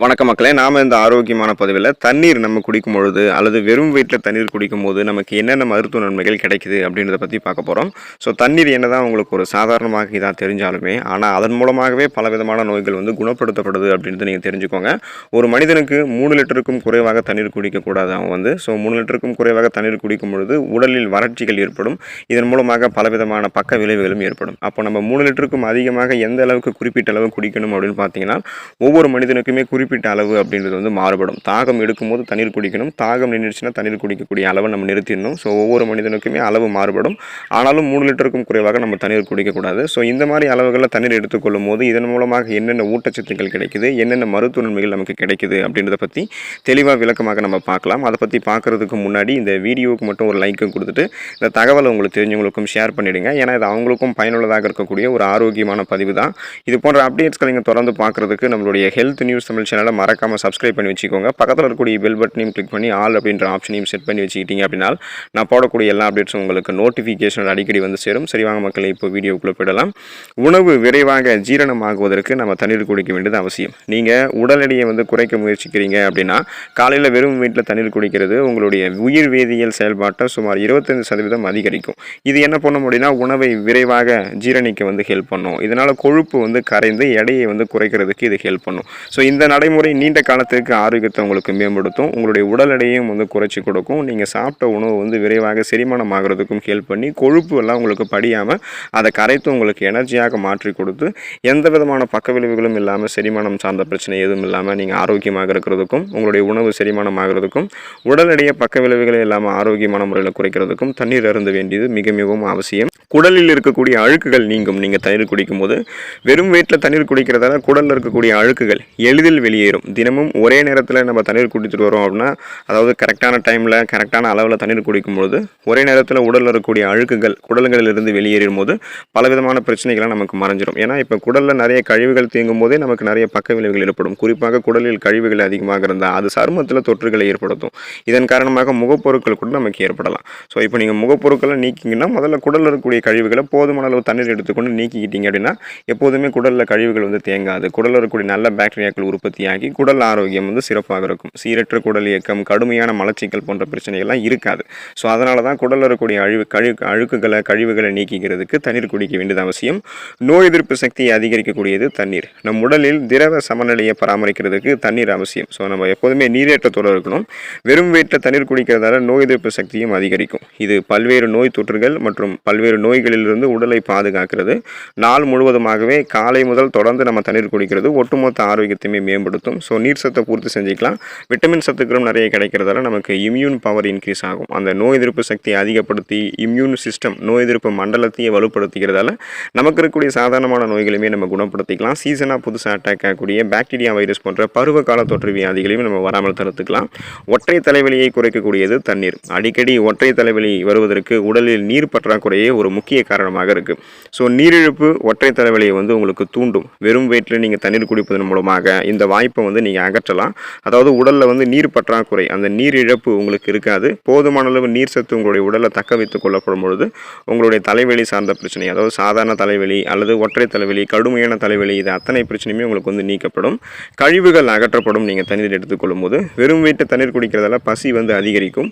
வணக்க மக்களே நாம் இந்த ஆரோக்கியமான பதிவில் தண்ணீர் நம்ம குடிக்கும் பொழுது அல்லது வெறும் வீட்டில் தண்ணீர் குடிக்கும் போது நமக்கு என்னென்ன மருத்துவ நன்மைகள் கிடைக்குது அப்படின்றத பற்றி பார்க்க போகிறோம் ஸோ தண்ணீர் என்ன தான் உங்களுக்கு ஒரு சாதாரணமாக இதாக தெரிஞ்சாலுமே ஆனால் அதன் மூலமாகவே பல விதமான நோய்கள் வந்து குணப்படுத்தப்படுது அப்படின்றத நீங்கள் தெரிஞ்சுக்கோங்க. ஒரு மனிதனுக்கு மூணு லிட்டருக்கும் குறைவாக தண்ணீர் குடிக்கக்கூடாது அவன் வந்து. ஸோ மூணு லிட்டருக்கும் குறைவாக தண்ணீர் குடிக்கும் பொழுது உடலில் வறட்சிகள் ஏற்படும். இதன் மூலமாக பலவிதமான பக்க விளைவுகளும் ஏற்படும். அப்போ நம்ம மூணு லிட்டருக்கும் அதிகமாக எந்த அளவுக்கு குறிப்பிட்ட அளவு குடிக்கணும் அப்படின்னு பார்த்தீங்கன்னா ஒவ்வொரு மனிதனுக்குமே குறிப்பிட்ட அளவு அப்படின்றது வந்து மாறுபடும். தாகம் எடுக்கும்போது தண்ணீர் குடிக்கணும். தாகம் நின்றுச்சுன்னா தண்ணீர் குடிக்கக்கூடிய அளவை நம்ம நிறுத்திடணும். ஸோ ஒவ்வொரு மனிதனுக்குமே அளவு மாறுபடும். ஆனாலும் மூணு லிட்டருக்கும் குறைவாக நம்ம தண்ணீர் குடிக்கக்கூடாது. ஸோ இந்த மாதிரி அளவுகளில் தண்ணீர் எடுத்துக்கொள்ளும் போது இதன் மூலமாக என்னென்ன ஊட்டச்சத்துக்கள் கிடைக்குது என்னென்ன மருத்துவ நன்மைகள் நமக்கு கிடைக்குது அப்படின்றத பற்றி தெளிவாக விளக்கமாக நம்ம பார்க்கலாம். அதை பற்றி பார்க்குறதுக்கு முன்னாடி இந்த வீடியோவுக்கு மட்டும் ஒரு லைக்கும் கொடுத்துட்டு இந்த தகவலை உங்களுக்கு தெரிஞ்சவங்களுக்கும் ஷேர் பண்ணிவிடுங்க ஏன்னா இது அவங்களுக்கும் பயனுள்ளதாக இருக்கக்கூடிய ஒரு ஆரோக்கியமான பதிவு தான். இது போன்ற அப்டேட்ஸ்களை நீங்கள் தொடர்ந்து பார்க்குறதுக்கு நம்மளுடைய ஹெல்த் நியூஸ் தமிழ் சேனலை மறக்காமல் சப்ஸ்கிரைப் பண்ணி வச்சுக்கோங்க. பக்கத்தில் இருக்கக்கூடிய பெல் பட்டனையும் கிளிக் பண்ணி ஆல் அப்படின்ற ஆப்ஷனையும் செட் பண்ணி வச்சுக்கிட்டீங்க அப்படின்னா நான் போடக்கூடிய எல்லா அப்டேட்ஸும் உங்களுக்கு நோட்டிஃபிகேஷன் அடிக்கடி வந்து சேரும். சரி வாங்க இப்போ வீடியோக்குள்ளே போயிடலாம். உணவு விரைவாக ஜீரணமாகுவதற்கு நம்ம தண்ணீர் குடிக்க வேண்டியது அவசியம். நீங்கள் உடல் எடையை வந்து குறைக்க முயற்சிக்கிறீங்க அப்படின்னா காலையில் வெறும் வீட்டில் தண்ணீர் குடிக்கிறது உங்களுடைய உயிர் வேதியியல் செயல்பாட்டை சுமார் இருபத்தஞ்சு சதவீதம் அதிகரிக்கும். இது என்ன பண்ணும் அப்படின்னா உணவை விரைவாக ஜீரணிக்க வந்து ஹெல்ப் பண்ணும். இதனால் கொழுப்பு வந்து கரைந்து எடையை வந்து குறைக்கிறதுக்கு இது ஹெல்ப் பண்ணும். ஸோ இந்த நடைமுறை நீண்ட காலத்திற்கு ஆரோக்கியத்தை உங்களுக்கு மேம்படுத்தும். உங்களுடைய உடல் எடையும் வந்து குறைச்சி கொடுக்கும். நீங்கள் சாப்பிட்ட உணவு வந்து விரைவாக செரிமானம் ஆகிறதுக்கும் ஹெல்ப் பண்ணி கொழுப்பு எல்லாம் உங்களுக்கு படியாமல் அதை கரைத்து உங்களுக்கு எனர்ஜியாக மாற்றி கொடுத்து எந்த விதமான பக்க விளைவுகளும் இல்லாமல் செரிமானம் சார்ந்த பிரச்சனை எதுவும் இல்லாமல் நீங்கள் ஆரோக்கியமாக இருக்கிறதுக்கும் உங்களுடைய உணவு செரிமானம் ஆகிறதுக்கும் உடல் எடையை பக்க விளைவுகளே இல்லாமல் ஆரோக்கியமான முறையில் குறைக்கிறதுக்கும் தண்ணீர் அருந்த வேண்டியது மிக மிகவும் அவசியம். குடலில் இருக்கக்கூடிய அழுக்குகள் நீங்கும். நீங்கள் தண்ணீர் குடிக்கும்போது வெறும் வயிற்றில் தண்ணீர் குடிக்கிறதால குடலில் இருக்கக்கூடிய அழுக்குகள் எளிதில் வெளியேறும். தினமும் ஒரே நேரத்தில் நம்ம தண்ணீர் குடிச்சிட்டு வரோம் அப்படின்னா அதாவது கரெக்டான டைமில் கரெக்டான அளவில் தண்ணீர் குடிக்கும்போது ஒரே நேரத்தில் உடலில் இருக்கக்கூடிய அழுக்குகள் குடல்களிலிருந்து வெளியேறும் போது பலவிதமான பிரச்சனைகள்லாம் நமக்கு மறைஞ்சிடும் ஏன்னா இப்போ குடலில் நிறைய கழிவுகள் தேங்கும் போதே நமக்கு நிறைய பக்க விளைவுகள் ஏற்படும். குறிப்பாக குடலில் கழிவுகள் அதிகமாக இருந்தால் அது சருமத்தில் தொற்றுகளை ஏற்படுத்தும். இதன் காரணமாக முகப்பொருட்கள் கூட நமக்கு ஏற்படலாம். ஸோ இப்போ நீங்கள் முகப்பொருட்களை நீக்கிங்கன்னா முதல்ல குடலில் இருக்கக்கூடிய கழிவுகளை போதுமான அளவு தண்ணீர் எடுத்துக்கொண்டு நீக்கிக்கிட்டீங்க அப்படின்னா எப்போதுமே குடலில் கழிவுகள் வந்து தேங்காது. குடலில் இருக்கக்கூடிய நல்ல பாக்டீரியாக்கள் உற்பத்தியாகி குடல் ஆரோக்கியம் வந்து சிறப்பாக இருக்கும். சீரற்ற குடல் இயக்கம் கடுமையான மலச்சிக்கல் போன்ற பிரச்சனைகள்லாம் இருக்காது. ஸோ அதனால தான் குடல் இருக்கக்கூடிய அழிவு கழு அழுக்குகளை கழிவுகளை நீக்கிக்கிறதுக்கு தண்ணீர் குடிக்க வேண்டியது அவசியம். நோய் எதிர்ப்பு சக்தியை அதிகரிக்கக்கூடியது தண்ணீர். நம் உடலில் திரவ சமநிலையை பராமரிக்கிறதுக்கு தண்ணீர் அவசியம். ஸோ நம்ம எப்போதுமே நீரேற்றத்தோடு இருக்கணும். வெறும் வீட்டில் தண்ணீர் குடிக்கிறதால நோய் எதிர்ப்பு சக்தியும் அதிகரிக்கும். இது பல்வேறு நோய் தொற்றுகள் மற்றும் பல்வேறு நோய்களிலிருந்து உடலை பாதுகாக்கிறது. நாள் முழுவதுமாகவே காலை முதல் தொடர்ந்து நம்ம தண்ணீர் குடிக்கிறது. ஒட்டுமொத்த ஆரோக்கியத்தையுமே மேம்படுத்தும் ஸோ நீர் சத்தை பூர்த்தி செஞ்சுக்கலாம். விட்டமின் சத்துக்களும் நிறைய கிடைக்கிறதால நமக்கு இம்யூன் பவர் இன்க்ரீஸ் ஆகும். அந்த நோய் எதிர்ப்பு சக்தியை அதிகப்படுத்தி இம்யூன் சிஸ்டம் நோய் எதிர்ப்பு மண்டலத்தையே வலுப்படுத்திக்கிறதால நமக்கு இருக்கக்கூடிய சாதாரணமான நோய்களையுமே நம்ம குணப்படுத்திக்கலாம். சீசனாக புதுசாக அட்டாக் ஆகக்கூடிய பாக்டீரியா வைரஸ் போன்ற பருவ கால தொற்று வியாதிகளையும் நம்ம வராமல் தடுத்துக்கலாம். ஒற்றை தலைவலியை குறைக்கக்கூடியது தண்ணீர். அடிக்கடி ஒற்றை தலைவலி வருவதற்கு உடலில் நீர் பற்றாக்குறையே ஒரு முக்கிய காரணமாக இருக்குது ஸோ நீரிழப்பு ஒற்றை தலைவலியை வந்து உங்களுக்கு தூண்டும். வெறும் வயிற்றில் நீங்கள் தண்ணீர் குடிப்பதன் மூலமாக இந்த வாய்ப்பை வந்து நீங்கள் அகற்றலாம். அதாவது உடலில் வந்து நீர் பற்றாக்குறை அந்த நீர் இழப்பு உங்களுக்கு இருக்காது. போதுமான அளவு நீர் சத்து உங்களுடைய உடலை தக்க வைத்துக் கொள்ளப்படும் பொழுது உங்களுடைய தலைவலி சார்ந்த பிரச்சனை அதாவது சாதாரண தலைவலி அல்லது ஒற்றை தலைவலி கடுமையான தலைவலி இது அத்தனை பிரச்சனையுமே உங்களுக்கு வந்து நீக்கப்படும். கழிவுகள் அகற்றப்படும் நீங்கள் தண்ணீர் எடுத்துக்கொள்ளும் போது வெறும் வீட்டு தண்ணீர் குடிக்கிறதால பசி வந்து அதிகரிக்கும்.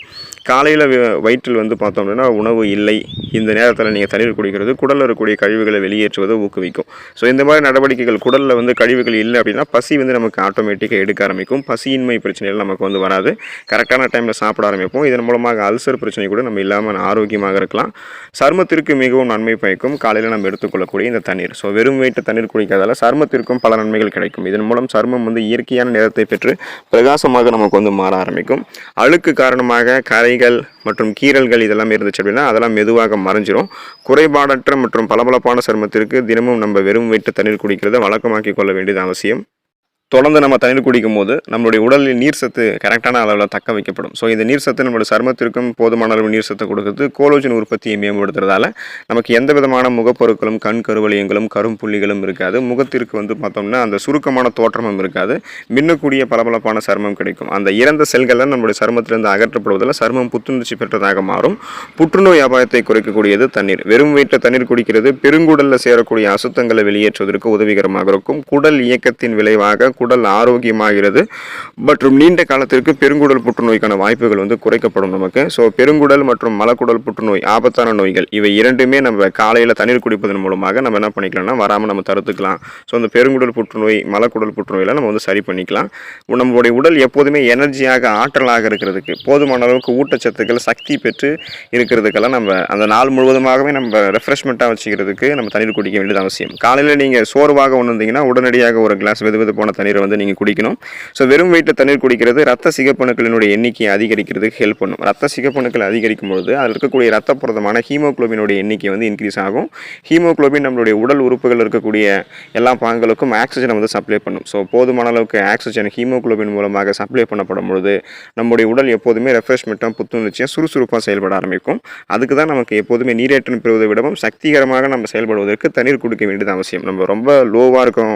காலையில் வயிற்றில் வந்து பார்த்தோம் அப்படின்னா உணவு இல்லை. இந்த நேரத்தில் நீங்கள் தண்ணீர் குடிக்கிறது குடலில் இருக்கக்கூடிய கழிவுகளை வெளியேற்றுவதை ஊக்குவிக்கும். ஸோ இந்த மாதிரி நடவடிக்கைகள் குடலில் வந்து கழிவுகள் இல்லை அப்படின்னா பசி வந்து நமக்கு ஆட்டோமேட்டிக்காக எடுக்க ஆரம்பிக்கும். பசியின்மை பிரச்சனைகள் நமக்கு வந்து வராது. கரெக்டான டைமில் சாப்பிட ஆரம்பிப்போம். இதன் மூலமாக அல்சர் பிரச்சனை கூட நம்ம இல்லாமல் ஆரோக்கியமாக இருக்கலாம். சர்மத்திற்கு மிகவும் நன்மை பயக்கும். காலையில் நம்ம எடுத்துக்கொள்ளக்கூடிய இந்த தண்ணீர். ஸோ வெறும் வயிற்று தண்ணீர் குடிக்கிறதால சர்மத்திற்கும் பல நன்மைகள் கிடைக்கும். இதன் மூலம் சர்மம் வந்து இயற்கையான நிறத்தை பெற்று பிரகாசமாக நமக்கு வந்து மாற ஆரம்பிக்கும். அழுக்கு காரணமாக கரை கரைகள் மற்றும் கீறல்கள் இதெல்லாம் இருந்துச்சு அப்படின்னா அதெல்லாம் மெதுவாக மறைஞ்சிரும். குறைபாடற்ற மற்றும் பளபளப்பான சருமத்திற்கு தினமும் நம்ம வெறும் வயிற்று தண்ணீர் குடிக்கிறத வழக்கமாக்கி கொள்ள வேண்டியது அவசியம். தொடர்ந்து நம்ம தண்ணீர் குடிக்கும் போது நம்மளுடைய உடலில் நீர் சத்து கரெக்டான அளவில் தக்க வைக்கப்படும். ஸோ இந்த நீர் சத்து நம்மளுடைய சருமத்திற்கும் போதுமான அளவு நீர் சத்து கொடுக்குறது கோலோஜன் உற்பத்தியை மேம்படுத்துறதால நமக்கு எந்த விதமான முகப்பொருட்களும் கண் கருவளையங்களும் கரும்புள்ளிகளும் இருக்காது. முகத்திற்கு வந்து பார்த்தோம்னா அந்த சுருக்கமான தோற்றமும் இருக்காது. மின்னக்கூடிய பளபளப்பான சருமம் கிடைக்கும். அந்த இறந்த செல்கள்லாம் நம்மளுடைய சருமத்திலிருந்து அகற்றப்படுவதில் சருமம் புத்துணர்ச்சி பெற்றதாக மாறும். புற்றுநோய் அபாயத்தை குறைக்கக்கூடியது தண்ணீர். வெறும் வயிற்று தண்ணீர் குடிக்கிறது பெருங்குடலில் சேரக்கூடிய அசுத்தங்களை வெளியேற்றுவதற்கு உதவிகரமாக இருக்கும். குடல் இயக்கத்தின் விளைவாக குடல் ஆரோக்கியமாகிறது. மற்றும் நீண்ட காலத்திற்கு பெருங்குடல் புற்றுநோய்க்கான வாய்ப்புகள் வந்து குறைக்கப்படும் நமக்கு. ஸோ பெருங்குடல் மற்றும் மலக்குடல் புற்றுநோய் ஆபத்தான நோய்கள் இவை இரண்டுமே நம்ம காலையில் தண்ணீர் குடிப்பதன் மூலமாக நம்ம என்ன பண்ணிக்கலாம்னா வராமல் நம்ம தடுத்துக்கலாம். ஸோ அந்த பெருங்குடல் புற்றுநோய் மலக்குடல் புற்றுநோயெல்லாம் நம்ம வந்து சரி பண்ணிக்கலாம். நம்மளுடைய உடல் எப்போதுமே எனர்ஜியாக ஆற்றலாக இருக்கிறதுக்கு போதுமான அளவுக்கு ஊட்டச்சத்துக்கள் சக்தி பெற்று இருக்கிறதுக்கெல்லாம் நம்ம அந்த நாள் முழுவதுமாகவே நம்ம ரெஃப்ரெஷ்மெண்ட்டாக வச்சுக்கிறதுக்கு நம்ம தண்ணீர் குடிக்க வேண்டியது அவசியம். காலையில் நீங்கள் சோர்வாக உணர்ந்தீங்கன்னா உடனடியாக ஒரு கிளாஸ் வெது வெது போன தண்ணீர் வந்து நீங்கள் குடிக்கணும். ஸோ வெறும் வயிற்றில் தண்ணீர் குடிக்கிறது ரத்த சிகப்பணுக்களினுடைய எண்ணிக்கையை அதிகரிக்கிறதுக்கு ஹெல்ப் பண்ணும். ரத்த சிகப்பணுக்கள் அதிகரிக்கும் பொழுது அதில் இருக்கக்கூடிய ரத்த புரதமான ஹீமோக்ளோபினுடைய எண்ணிக்கை வந்து இன்க்ரீஸ் ஆகும். ஹீமோகுளோபின் நம்மளுடைய உடல் உறுப்புகள் இருக்கக்கூடிய எல்லா பாங்களுக்கும் ஆக்சிஜனை வந்து சப்ளை பண்ணும். ஸோ போதுமான அளவுக்கு ஆக்சிஜன் ஹீமோகுளோபின் மூலமாக சப்ளை பண்ணப்படும் பொழுது நம்முடைய உடல் எப்போதுமே ரெஃப்ரெஷ்மெண்ட்டாக புத்துணர்ச்சியாக சுறுசுறுப்பாக செயல்பட ஆரம்பிக்கும். அதுக்கு தான் நமக்கு எப்போதுமே நீரேற்றம் பெறுவதை விடவும் சக்திகரமாக நம்ம செயல்படுவதற்கு தண்ணீர் குடிக்க வேண்டியது அவசியம். நம்ம ரொம்ப லோவாக இருக்கும்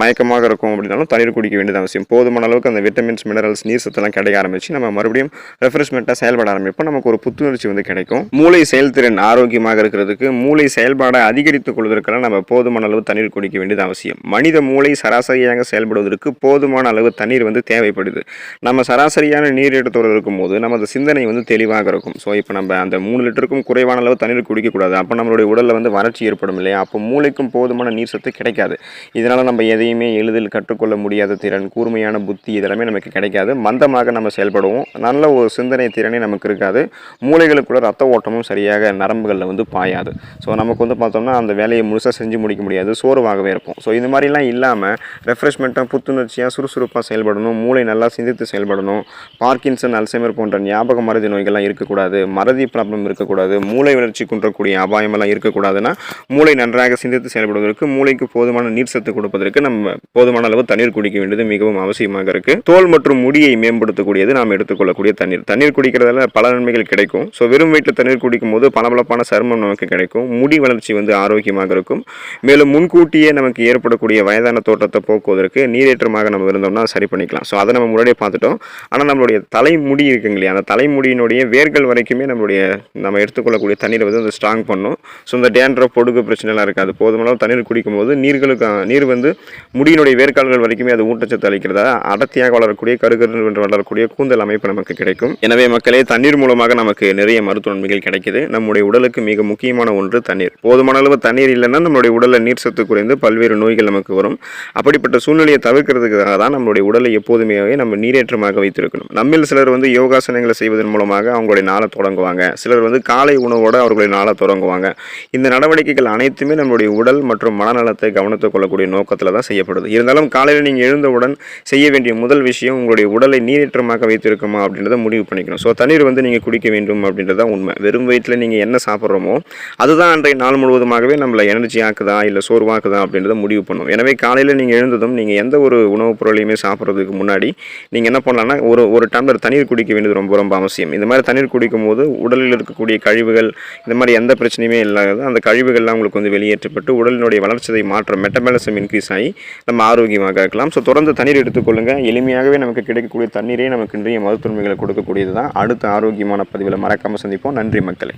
மயக்கமாக இருக்கும் அப்படின்னாலும் தண்ணீர் குடிக்க வேண்டியது அவசியம். போதுமான அளவுக்கு அந்த விட்டமின்ஸ் மினரல்ஸ் நீர் சத்தெல்லாம் கிடைக்க ஆரம்பிச்சு நம்ம மறுபடியும் ரெஃப்ரெஷ்மெண்ட்டாக செயல்பட ஆரம்பிப்போம். நமக்கு ஒரு புத்துணர்ச்சி வந்து கிடைக்கும். மூளை செயல்திறன் ஆரோக்கியமாக இருக்கிறதுக்கு மூளை செயல்பாடை அதிகரித்துக் கொள்வதற்கெல்லாம் நம்ம போதுமான அளவு தண்ணீர் குடிக்க வேண்டியது அவசியம். மனித மூளை சராசரியாக செயல்படுவதற்கு போதுமான அளவு தண்ணீர் வந்து தேவைப்படுது. நம்ம சராசரியான நீர் எடுத்து இருக்கும் போது நமது சிந்தனை வந்து தெளிவாக இருக்கும். ஸோ இப்போ நம்ம அந்த மூணு லிட்டருக்கும் குறைவான அளவு தண்ணீர் குடிக்கக்கூடாது. அப்போ நம்மளுடைய உடலில் வந்து வறட்சி ஏற்படும் இல்லையா? அப்போ மூளைக்கும் போதுமான நீர் சத்து கிடைக்காது. இதனால் நம்ம எதையுமே எளிதில் கற்றுக்கொள்ள முடியாத திறன் கூர்மையான புத்தி இதெல்லாமே நமக்கு கிடைக்காது. மந்தமாக நம்ம செயல்படுவோம். நல்ல ஒரு சிந்தனை திறனே நமக்கு இருக்காது. மூளைகளுக்குள்ள ரத்த ஓட்டமும் சரியாக நரம்புகளில் வந்து பாயாது. ஸோ நமக்கு வந்து பார்த்தோம்னா அந்த வேலையை முழுசாக செஞ்சு முடிக்க முடியாது. சோர்வாகவே இருக்கும் ஸோ இந்த மாதிரிலாம் இல்லாமல் ரெஃப்ரெஷ்மெண்ட்டாக புத்துணர்ச்சியாக சுறுசுறுப்பாக செயல்படணும். மூளை நல்லா சிந்தித்து செயல்படணும். பார்க்கின்சன் அல்சைமர் போன்ற ஞாபக மருதி நோய்கள்லாம் இருக்கக்கூடாது. மறதி ப்ராப்ளம் இருக்கக்கூடாது. மூளை வளர்ச்சி குன்றக்கூடிய அபாயமெல்லாம் இருக்கக்கூடாதுன்னா மூளை நன்றாக சிந்தித்து செயல்படுவதற்கு மூளைக்கு போதுமான நீர் சத்து கொடுப்பதற்கு நம்ம போதுமான அளவு தண்ணீர் குடிக்க வேண்டியது மிகவும் அவசியமாக இருக்கு. தோல் மற்றும் முடியை மேம்படுத்தக்கூடியது நாம் எடுத்துக்கொள்ளக்கூடிய தண்ணீர். தண்ணீர் குடிக்கிறதால பல நன்மைகள் கிடைக்கும். ஸோ வெறும் வயிற்றில் தண்ணீர் குடிக்கும் போது பளபளப்பான சருமம் நமக்கு கிடைக்கும். முடி வளர்ச்சி வந்து ஆரோக்கியமாக இருக்கும். மேலும் முன்கூட்டியே நமக்கு ஏற்படக்கூடிய வயதான தோட்டத்தை போக்குவதற்கு நீரேற்றமாக நம்ம இருந்தோம்னா சரி பண்ணிக்கலாம். ஸோ அதை நம்ம முன்னாடியே பார்த்துட்டோம். ஆனால் நம்மளுடைய தலைமுடி இருக்குங்க இல்லையா? அந்த தலைமுடியினுடைய வேர்கள் வரைக்குமே நம்மளுடைய நம்ம எடுத்துக்கொள்ளக்கூடிய தண்ணீரை வந்து அந்த ஸ்ட்ராங் பண்ணும். ஸோ இந்த டேண்ட்ரோ பொடுகு பிரச்சனைலாம் இருக்காது. போதுமான அளவு தண்ணீர் குடிக்கும்போது நீர்களுக்கு நீர் வந்து முடியினுடைய வேர்க்கால்கள் வரைக்குமே அது ஊட்டச்சத்து அளிக்கிறதா? அடர்த்தியாக வளரக்கூடிய கருகரு என்று வளரக்கூடிய கூந்தல் அமைப்பு நமக்கு கிடைக்கும். எனவே மக்களே தண்ணீர் மூலமாக நமக்கு நிறைய மருத்துவ நன்மைகள் கிடைக்குது. நம்முடைய உடலுக்கு மிக முக்கியமான ஒன்று தண்ணீர். போதுமான அளவு தண்ணீர் இல்லைன்னா நம்மளுடைய உடலில் நீர் சத்து குறைந்து பல்வேறு நோய்கள் நமக்கு வரும். அப்படிப்பட்ட சூழ்நிலையை தவிர்க்கிறதுக்காக தான் நம்மளுடைய உடலை எப்போதுமே நம்ம நீரேற்றமாக வைத்திருக்கணும். நம்மில் சிலர் வந்து யோகாசனங்களை செய்வதன் மூலமாக அவங்களுடைய நாளை தொடங்குவாங்க. சிலர் வந்து காலை உணவோடு அவர்களுடைய நாளை தொடங்குவாங்க. இந்த நடவடிக்கைகள் அனைத்துமே நம்மளுடைய உடல் மற்றும் மனநலத்தை கவனத்தை கொள்ளக்கூடிய நோக்கத்தில் தான் செய்யப்படுது. இருந்தாலும் காலையில் நீங்கள் எழுந்தவுடன் செய்ய வேண்டிய முதல் விஷயம் உங்களுடைய உடலை நீரேற்றமாக வைத்திருக்குமா அப்படின்றத முடிவு பண்ணிக்கணும். ஸோ தண்ணீர் வந்து நீங்கள் குடிக்க வேண்டும் அப்படின்றத உண்மை. வெறும் வயிற்றில் நீங்கள் என்ன சாப்பிட்றோமோ அதுதான் அன்றைய நாள் முழுவதுமாகவே நம்மளை எனர்ஜி ஆக்குதா இல்லை சோர்வாக்குதா அப்படின்றத முடிவு பண்ணும். எனவே காலையில் நீங்கள் எழுந்ததும் நீங்கள் எந்த ஒரு உணவுப் பொருளையுமே சாப்பிட்றதுக்கு முன்னாடி நீங்கள் என்ன பண்ணலாம்னா ஒரு ஒரு டம்ளர் தண்ணீர் குடிக்க வேண்டியது ரொம்ப ரொம்ப அவசியம். இந்த மாதிரி தண்ணீர் குடிக்கும் போது உடலில் இருக்கக்கூடிய கழிவுகள் இந்த மாதிரி எந்த பிரச்சனையுமே இல்லாத அந்த கழிவுகள்லாம் உங்களுக்கு வந்து வெளியேற்றப்பட்டு உடலினுடைய வளர்ச்சியை மாற்றம் மெட்டபாலிசம் இன்க்ரீஸ் ஆகி நம்ம ஆரோக்கியமாக இருக்கலாம். ஸோ தொடர்ந்து தண்ணீர் எடுத்துக்கொள்ளுங்க எளிமையாகவே நமக்கு கிடைக்கக்கூடிய தண்ணீரே நமக்கு இன்றைய மருத்துவமைகளை கொடுக்கக்கூடியது தான் அடுத்த ஆரோக்கியமான பதிவில் மறக்காமல் சந்திப்போம். நன்றி மக்களை.